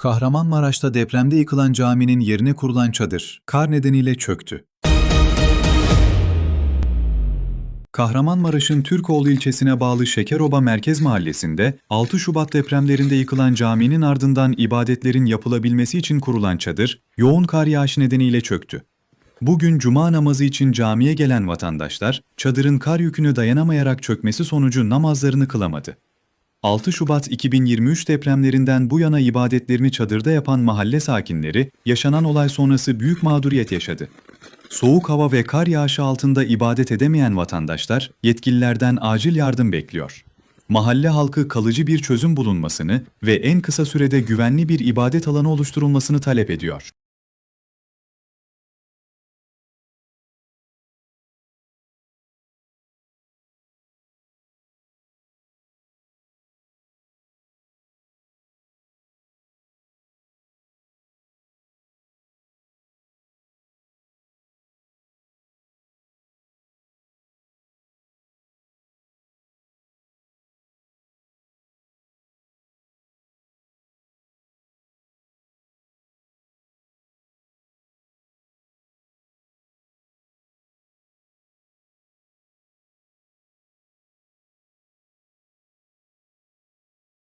Kahramanmaraş'ta depremde yıkılan caminin yerine kurulan çadır kar nedeniyle çöktü. Kahramanmaraş'ın Türkoğlu ilçesine bağlı Şekeroba Merkez Mahallesi'nde 6 Şubat depremlerinde yıkılan caminin ardından ibadetlerin yapılabilmesi için kurulan çadır yoğun kar yağışı nedeniyle çöktü. Bugün cuma namazı için camiye gelen vatandaşlar çadırın kar yükünü dayanamayarak çökmesi sonucu namazlarını kılamadı. 6 Şubat 2023 depremlerinden bu yana ibadetlerini çadırda yapan mahalle sakinleri yaşanan olay sonrası büyük mağduriyet yaşadı. Soğuk hava ve kar yağışı altında ibadet edemeyen vatandaşlar yetkililerden acil yardım bekliyor. Mahalle halkı kalıcı bir çözüm bulunmasını ve en kısa sürede güvenli bir ibadet alanı oluşturulmasını talep ediyor.